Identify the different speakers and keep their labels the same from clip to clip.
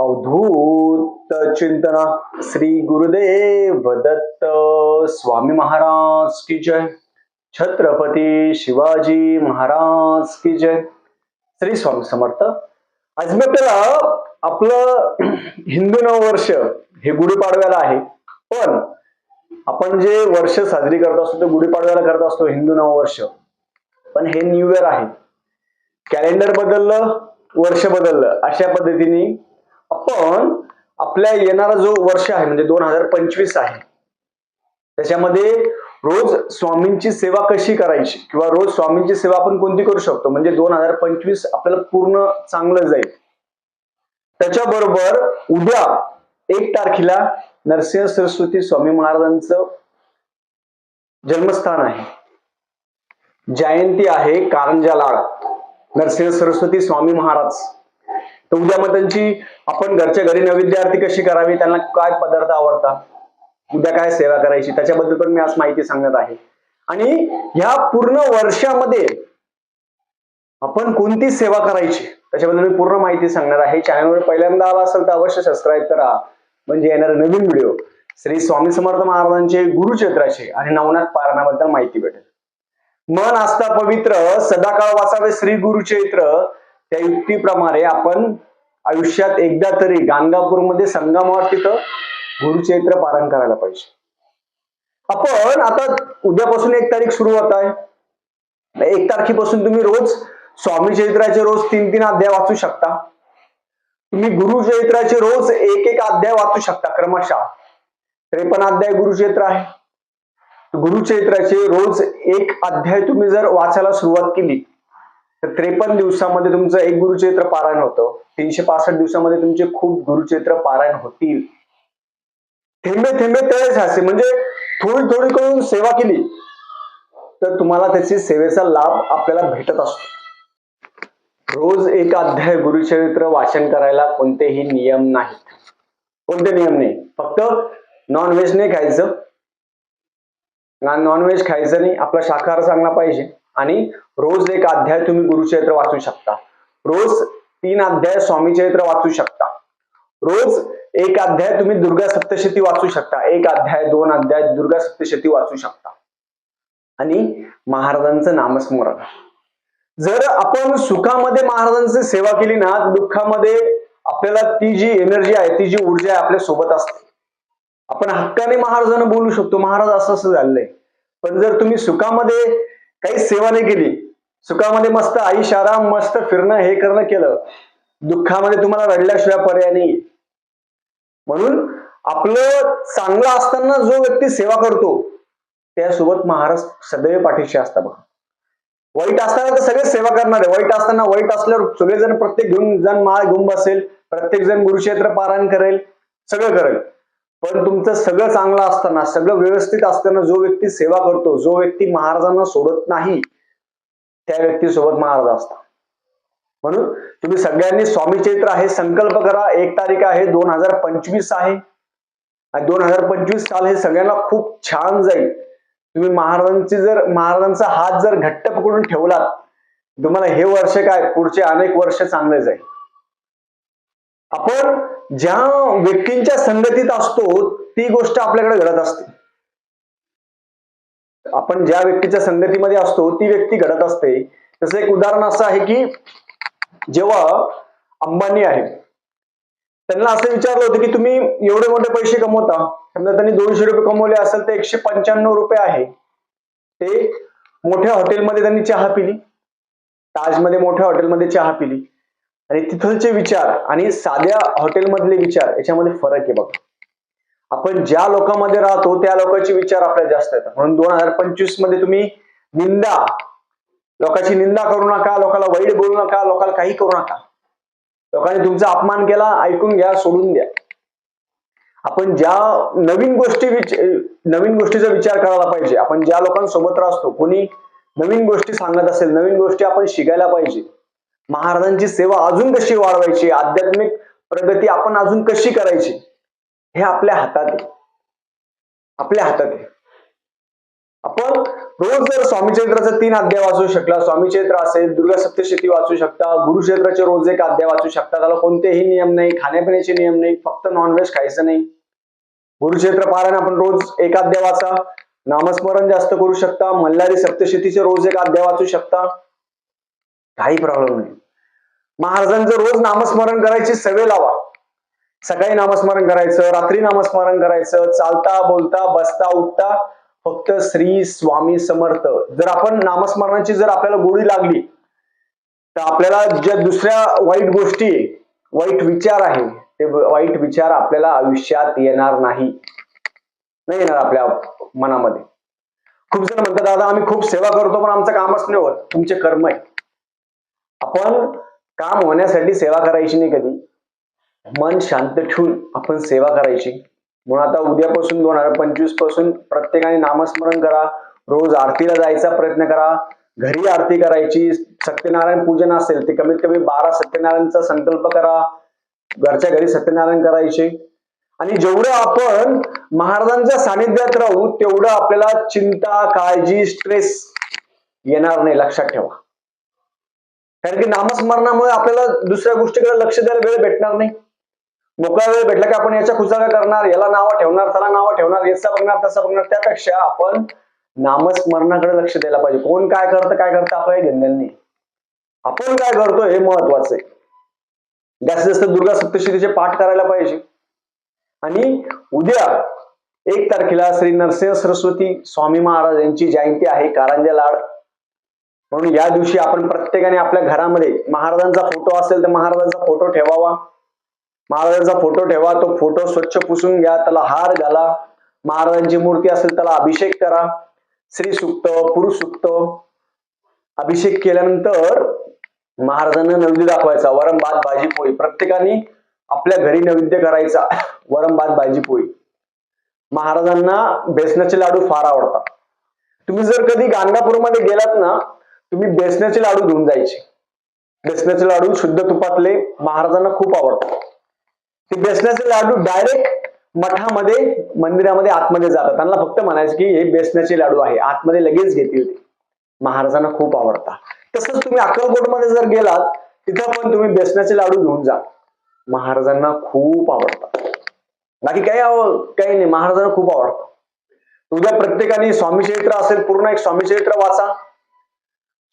Speaker 1: अवधूत चिंतना। श्री गुरुदेव दत्त स्वामी महाराज की जय। छत्रपती शिवाजी महाराज की जय। श्री स्वामी समर्थ। आज मी आपल्याला आपलं हिंदू नववर्ष हे गुढीपाडव्याला आहे. पण आपण जे वर्ष साजरी करत असतो ते गुढीपाडव्याला करत असतो हिंदू नववर्ष. पण हे न्यू इयर आहे. कॅलेंडर बदललं वर्ष बदललं अशा पद्धतीने आपण आपल्या येणारा जो वर्ष आहे म्हणजे दोन हजार पंचवीस आहे त्याच्यामध्ये रोज स्वामींची सेवा कशी करायची किंवा रोज स्वामींची सेवा आपण कोणती करू शकतो? म्हणजे दोन हजार पंचवीस आपल्याला पूर्ण चांगलं जाईल. त्याच्याबरोबर उद्या एक तारखेला नरसिंह सरस्वती स्वामी महाराजांचं जन्मस्थान आहे. जयंती आहे कारंजा लाड नरसिंह सरस्वती स्वामी महाराज. तर उद्या मग त्यांची आपण घरच्या घरी नैवेद्य आरती कशी करावी त्यांना काय पदार्थ आवडतात उद्या काय सेवा करायची त्याच्याबद्दल पण मी आज माहिती सांगत आहे. आणि ह्या पूर्ण वर्षामध्ये आपण कोणती सेवा करायची त्याच्याबद्दल मी पूर्ण माहिती सांगणार आहे. चॅनलवर पहिल्यांदा आला असेल तर अवश्य सबस्क्राईब करा. म्हणजे येणारे नवीन व्हिडिओ श्री स्वामी समर्थ महाराजांचे गुरुक्षेत्राचे आणि नवनाथ पारणाबद्दल माहिती भेटेल. मन आस्था पवित्र सदाकाळ वाचावे श्री गुरुचैत्र त्या युक्तीप्रमाणे आपण आयुष्यात एकदा तरी गाणगापूरमध्ये संगमावर तिथं गुरुचैत्र पारण करायला पाहिजे. आपण आता उद्यापासून एक तारीख सुरू होत आहे. एक तारखेपासून तुम्ही रोज स्वामी चैत्राचे रोज तीन तीन अध्याय वाचू शकता. तुम्ही गुरुचैत्राचे रोज एक एक अध्याय वाचू शकता क्रमशः त्रेपन्न अध्याय गुरुचैत्र आहे. गुरुचैत्राचे रोज एक अध्याय तुम्ही जर वाचायला सुरुवात केली तर त्रेपन्न दिवसामध्ये तुमचं एक गुरुचरित्र पारायण होतं. तीनशे पासष्ट दिवसामध्ये तुमचे खूप गुरुचरित्र पारायण होतील. थेंबे थेंबे तळेच असे म्हणजे थोडी थोडी करून सेवा केली तर तुम्हाला त्याची सेवेचा लाभ आपल्याला भेटत असतो. रोज एक अध्याय गुरुचरित्र वाचन करायला कोणतेही नियम नाहीत. कोणते नियम नाही? फक्त नॉनव्हेज नाही खायचं. नॉनव्हेज खायचं नाही. आपला शाकाहार चांगला पाहिजे. आणि रोज एक अध्याय तुम्ही गुरुचरित्र वाचू शकता. रोज तीन अध्याय स्वामी चरित्र वाचू शकता. रोज एक अध्याय तुम्ही दुर्गा सप्तशती वाचू शकता. एक अध्याय दोन अध्याय दुर्गा सप्तशती वाचू शकता. आणि महाराजांचं नामस्मरण. जर आपण सुखामध्ये महाराजांची सेवा केली ना दुःखामध्ये आपल्याला ती जी एनर्जी आहे ती जी ऊर्जा आहे आपल्यासोबत असते. आपण हक्काने महाराजांना बोलू शकतो महाराज असं असं झालंय. पण जर तुम्ही सुखामध्ये काही सेवा नाही केली. सुखामध्ये मस्त आईश आराम मस्त फिरणं हे करणं केलं. दुःखामध्ये तुम्हाला रडल्याशिवाय पर्याय नाही. म्हणून आपलं चांगलं असताना जो व्यक्ती सेवा करतो त्यासोबत महाराज सदैव पाठीशी असता बघा. वाईट असताना तर सगळे सेवा करणार. आहे वाईट असताना वाईट असल्यावर सगळेजण प्रत्येक घेऊन जण माळ घेऊन बसेल. प्रत्येक जण गुरुक्षेत्र पारायण करेल. सगळं करेल. पण तुमचं सगळं चांगलं असताना सगळं व्यवस्थित असताना जो व्यक्ती सेवा करतो जो व्यक्ती महाराजांना सोडत नाही त्या व्यक्तीसोबत महाराज असतात. म्हणून तुम्ही सगळ्यांनी स्वामी चैत्र आहे संकल्प करा. एक तारीख आहे दोन हजार पंचवीस आहे. आणि दोन हजार पंचवीस साल हे सगळ्यांना खूप छान जाईल. तुम्ही महाराजांची जर महाराजांचा हात जर घट्ट पकडून ठेवलात तुम्हाला हे वर्ष काय पुढचे अनेक वर्ष चांगले जाईल. आपण ज्या व्यक्तींच्या संगतीत असतो ती गोष्ट आपल्याकडे घडत असते. आपण ज्या व्यक्तीच्या संगतीमध्ये असतो ती व्यक्ती घडत असते. तसं एक उदाहरण असं आहे की जेव्हा अंबानी आहे त्यांना असं विचारलं होतं की तुम्ही एवढे मोठे पैसे कमवता. समजा त्यांनी दोनशे रुपये कमवले असेल तर एकशे पंच्याण्णव रुपये आहे. ते मोठ्या हॉटेलमध्ये त्यांनी चहा पिली. ताजमध्ये मोठ्या हॉटेलमध्ये चहा पिली. आणि तिथलचे विचार आणि साध्या हॉटेलमधले विचार याच्यामध्ये फरक आहे बघा. आपण ज्या लोकांमध्ये राहतो त्या लोकांचे विचार आपल्याला जास्त येतात. म्हणून दोन हजार पंचवीसमध्ये तुम्ही निंदा लोकांची निंदा करू नका लोकांना वाईट बोलू नका लोकांना काही करू नका. लोकांनी तुमचा अपमान केला ऐकून घ्या सोडून द्या. आपण ज्या नवीन गोष्टी नवीन गोष्टीचा विचार करायला पाहिजे आपण ज्या लोकांसोबत राहतो कोणी नवीन गोष्टी सांगत असेल नवीन गोष्टी आपण शिकायला पाहिजे महाराजांची सेवा अजून कशी वाढवायची? आध्यात्मिक प्रगती आपण अजून कशी करायची? हे आपल्या हातात आहे. आपल्या हातात आहे. आपण रोज जर स्वामी चरित्राचा तीन अध्याय वाचू शकला स्वामी चरित्र असेल दुर्गा सप्तशती वाचू शकता गुरुक्षेत्राचे रोज एक अध्याय वाचू शकता त्याला कोणतेही नियम नाही खाण्यापिण्याचे नियम नाही फक्त नॉनव्हेज खायचं नाही. गुरुक्षेत्र पारायण आपण रोज एक अध्याय वाचा नामस्मरण जास्त करू शकता मल्हारी सप्तशतीचे रोज एक अध्याय वाचू शकता. काही प्रॉब्लेम नाही. महाराजांचं रोज नामस्मरण करायची सवय लावा. सकाळी नामस्मरण करायचं रात्री नामस्मरण करायचं चालता बोलता बसता उठता फक्त श्री स्वामी समर्थ. जर आपण नामस्मरणाची जर आपल्याला गोडी लागली तर आपल्याला ज्या दुसऱ्या वाईट गोष्टी वाईट विचार आहे ते वाईट विचार आपल्याला आयुष्यात येणार नाही. नाही येणार आपल्या मनामध्ये. खूप जण म्हणतात दादा आम्ही खूप सेवा करतो पण आमचं कामच नाही होत. तुमचे कर्म आहे आपण काम होण्यासाठी सेवा करायची नाही कधी. मन शांत ठेवून आपण सेवा करायची. म्हणून आता उद्यापासून दोन हजार पंचवीसपासून प्रत्येकाने नामस्मरण करा. रोज आरतीला जायचा प्रयत्न करा. घरी आरती करायची. सत्यनारायण पूजन असेल ते कमीत कमी बारा सत्यनारायणचा संकल्प करा. घरच्या घरी सत्यनारायण करायचे. आणि जेवढं आपण महाराजांच्या सानिध्यात राहू तेवढं आपल्याला चिंता काळजी स्ट्रेस येणार नाही. लक्षात ठेवा. कारण की नामस्मरणामुळे आपल्याला दुसऱ्या गोष्टीकडे लक्ष द्यायला वेळ भेटणार नाही. मोकळा वेळ भेटला की आपण याच्या खुचाव्या करणार याला नावं ठेवणार त्याला नावं ठेवणार याचा बघणार तसा बघणार. त्यापेक्षा आपण नामस्मरणाकडे लक्ष द्यायला पाहिजे. कोण काय करतं काय करतं आपल्याला घेणं नाही. आपण काय करतो हे महत्वाचं आहे. जास्तीत जास्त दुर्गा सप्तशतीचे पाठ करायला पाहिजे. आणि उद्या एक तारखेला श्री नरसिंह सरस्वती स्वामी महाराज यांची जयंती आहे कारंजा लाड. म्हणून या दिवशी आपण प्रत्येकाने आपल्या घरामध्ये महाराजांचा फोटो असेल तर महाराजांचा फोटो ठेवावा. महाराजांचा फोटो ठेवा तो फोटो स्वच्छ पुसून घ्या त्याला हार घाला. महाराजांची मूर्ती असेल त्याला अभिषेक करा. श्री सुक्त पुरुष सुक्त. अभिषेक केल्यानंतर महाराजांना नैवेद्य दाखवायचा. वरम भात भाजी पोळी. प्रत्येकाने आपल्या घरी नैवेद्य करायचा. वरम भात भाजी पोळी. महाराजांना बेसनाचे लाडू फार आवडतात. तुम्ही जर कधी गाणगापूरमध्ये गेलात ना तुम्ही बेसनाचे लाडू घेऊन जायचे. बेसनाचे लाडू शुद्ध तुपातले महाराजांना खूप आवडतात. ते बेसनाचे लाडू डायरेक्ट मठामध्ये मंदिरामध्ये आतमध्ये जातात. त्यांना फक्त म्हणायचं की हे बेसनाचे लाडू आहे. आतमध्ये लगेच घेतील ते. महाराजांना खूप आवडतात. तसंच तुम्ही अक्कलकोटमध्ये जर गेलात तिथं पण तुम्ही बेसनाचे लाडू घेऊन जा. महाराजांना खूप आवडतात. बाकी काही आव काही नाही. महाराजांना खूप आवडतं. उद्या प्रत्येकाने स्वामी चरित्र असेल पूर्ण एक स्वामी चरित्र वाचा.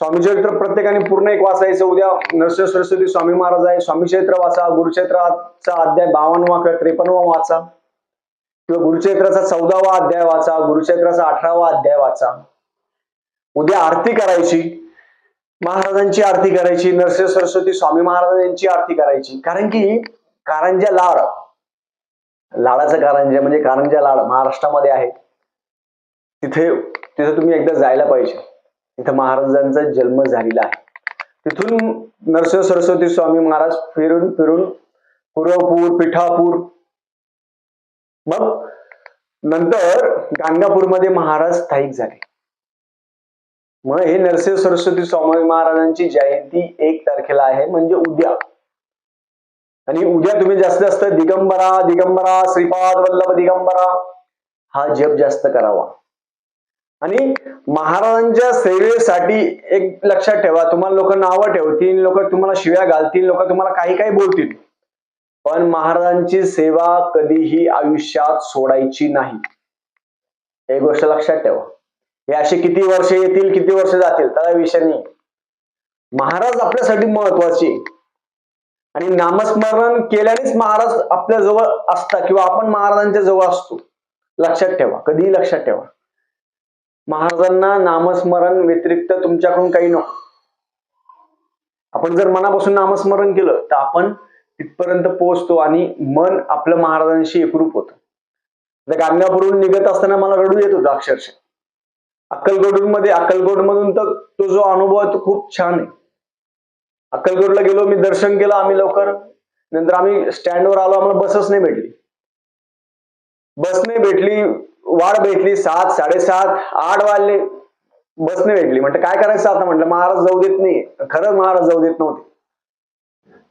Speaker 1: स्वामी चरित्र प्रत्येकाने पूर्ण एक वाचायचं. उद्या नरसिंह सरस्वती स्वामी महाराज आहे. स्वामी चरित्र वाचा गुरुचरित्राचा अध्याय बावनवा किंवा त्रेपन्नवा वाचा. किंवा गुरुचरित्राचा चौदावा अध्याय वाचा गुरुचरित्राचा अठरावा अध्याय वाचा. उद्या आरती करायची. महाराजांची आरती करायची नरसिंह सरस्वती स्वामी महाराजांची आरती करायची. कारण की कारंजा लाड. लाडाचं कारंजा म्हणजे कारंजा लाड महाराष्ट्रामध्ये आहे तिथे तिथे तुम्ही एकदा जायला पाहिजे. इथं महाराजांचा जन्म झालेला आहे. तिथून नरसिंह सरस्वती स्वामी महाराज फिरून फिरून पूर्वपूर पिठापूर मग नंतर गाणगापूरमध्ये महाराज स्थायिक झाले. मग हे नरसिंह सरस्वती स्वामी महाराजांची जयंती एक तारखेला आहे म्हणजे उद्या. आणि उद्या तुम्ही जास्तीत जास्त दिगंबरा दिगंबरा श्रीपाद वल्लभ दिगंबरा हा जप जास्त करावा. आणि महाराजांच्या सेवेसाठी एक लक्षात ठेवा. तुम्हाला लोक नावं ठेवतील लोक तुम्हाला शिव्या घालतील लोक तुम्हाला काही काही बोलतील. पण महाराजांची सेवा कधीही आयुष्यात सोडायची नाही. एक गोष्ट लक्षात ठेवा. हे असे किती वर्ष येतील किती वर्ष जातील त्याला विषय नाही. महाराज आपल्यासाठी महत्त्वाचे. आणि नामस्मरण केल्यानेच महाराज आपल्या जवळ असतात किंवा आपण महाराजांच्या जवळ असतो. लक्षात ठेवा. कधीही लक्षात ठेवा. महाराजांना नामस्मरण व्यतिरिक्त तुमच्याकडून काही नको. आपण जर मनापासून नामस्मरण केलं तर आपण तिथपर्यंत पोहोचतो आणि मन आपलं महाराजांशी एकरूप होतं. गाणगापूरहून निघत असताना मला रडू येत होतं अक्षरशः. अक्कलकोटून मध्ये अक्कलकोट मधून तर तो जो अनुभव आहे तो खूप छान आहे. अक्कलकोटला गेलो मी दर्शन केलं आम्ही लवकर. नंतर आम्ही स्टँडवर आलो आम्हाला बसच नाही भेटली. बस नाही भेटली वाढ भेटली सात साडेसात आठ वाजले. बसने भेटली. म्हटलं काय करायचं आता? म्हटलं महाराज जाऊ देत नाही. खरंच महाराज जाऊ देत नव्हते.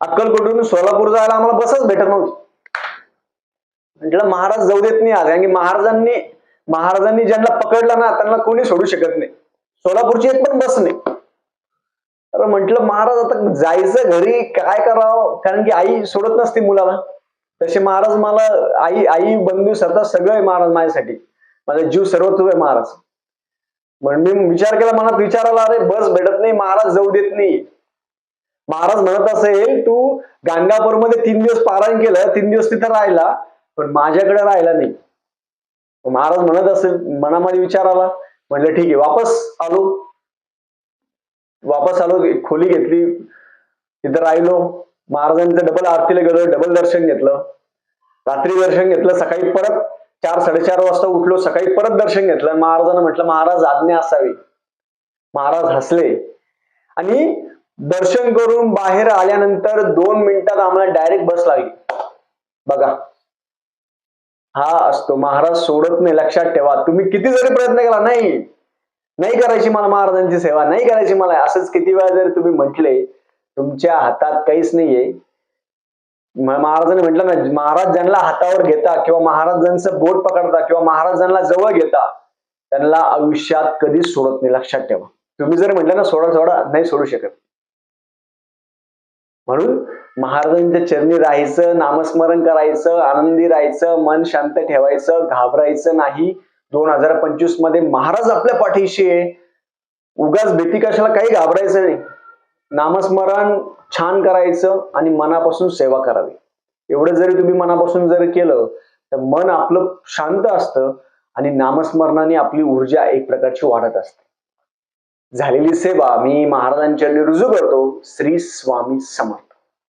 Speaker 1: अक्कलकोटून सोलापूर जायला आम्हाला बसच भेटत नव्हती. म्हटलं महाराज जाऊ देत नाही आज. कारण की महाराजांनी महाराजांनी ज्यांना पकडलं ना त्यांना कोणी सोडू शकत नाही. सोलापूरची एक पण बस नाही. तर म्हंटल महाराज आता जायचं घरी काय करावं? कारण की आई सोडत नसते मुलाला. तसे महाराज मला आई आई बंधू सतत सगळे आहे महाराज माझ्यासाठी. माझा जीव सर्वत्व आहे महाराज. म्हणून मी विचार केला मनात विचाराला अरे बस भेटत नाही महाराज जाऊ देत नाही. महाराज म्हणत असेल तू गाणगापूरमध्ये तीन दिवस पारायण केलं तीन दिवस तिथं राहिला पण माझ्याकडे राहिला नाही. महाराज म्हणत असेल मनामध्ये विचार आला. म्हणलं ठीक आहे वापस आलो. वापस आलो एक खोली घेतली. तिथं राहिलो. महाराजांचं डबल आरतीला गेलो डबल दर्शन घेतलं. रात्री दर्शन घेतलं सकाळी परत चार साडेचार वाजता उठलो सकाळी परत दर्शन घेतलं. महाराजांना म्हटलं महाराज आज्ञा असावी. महाराज हसले. आणि दर्शन करून बाहेर आल्यानंतर दोन मिनिटात आम्हाला डायरेक्ट बस लागली. बघा. हा असतो. महाराज सोडत नाही. लक्षात ठेवा. तुम्ही किती जरी प्रयत्न केला नाही. नाही करायची मला महाराजांची सेवा. नाही करायची मला. असंच किती वेळा जरी तुम्ही म्हटले तुमच्या हातात काहीच नाहीये. महाराजांनी म्हटलं ना महाराज ज्यांना हातावर घेता किंवा महाराजांचं बोट पकडता किंवा महाराजांना जवळ घेता त्यांना आयुष्यात कधीच सोडत नाही. लक्षात ठेवा. तुम्ही जर म्हटलं ना सोडा सोडा नाही सोडू शकत. म्हणून महाराजांच्या चरणी राहायचं नामस्मरण करायचं आनंदी राहायचं मन शांत ठेवायचं घाबरायचं नाही. दोन हजार पंचवीसमध्ये महाराज आपल्या पाठीशी आहे. उगाच भीती कशाला काही घाबरायचं नाही. नामस्मरण छान करायचं आणि मनापासून सेवा करावी. एवढं जरी तुम्ही मनापासून जर केलं तर मन आपलं शांत असतं आणि नामस्मरणाने आपली ऊर्जा एक प्रकारची वाढत असते. झालेली सेवा मी महाराजांच्या रुजू करतो. श्री स्वामी समर्थ.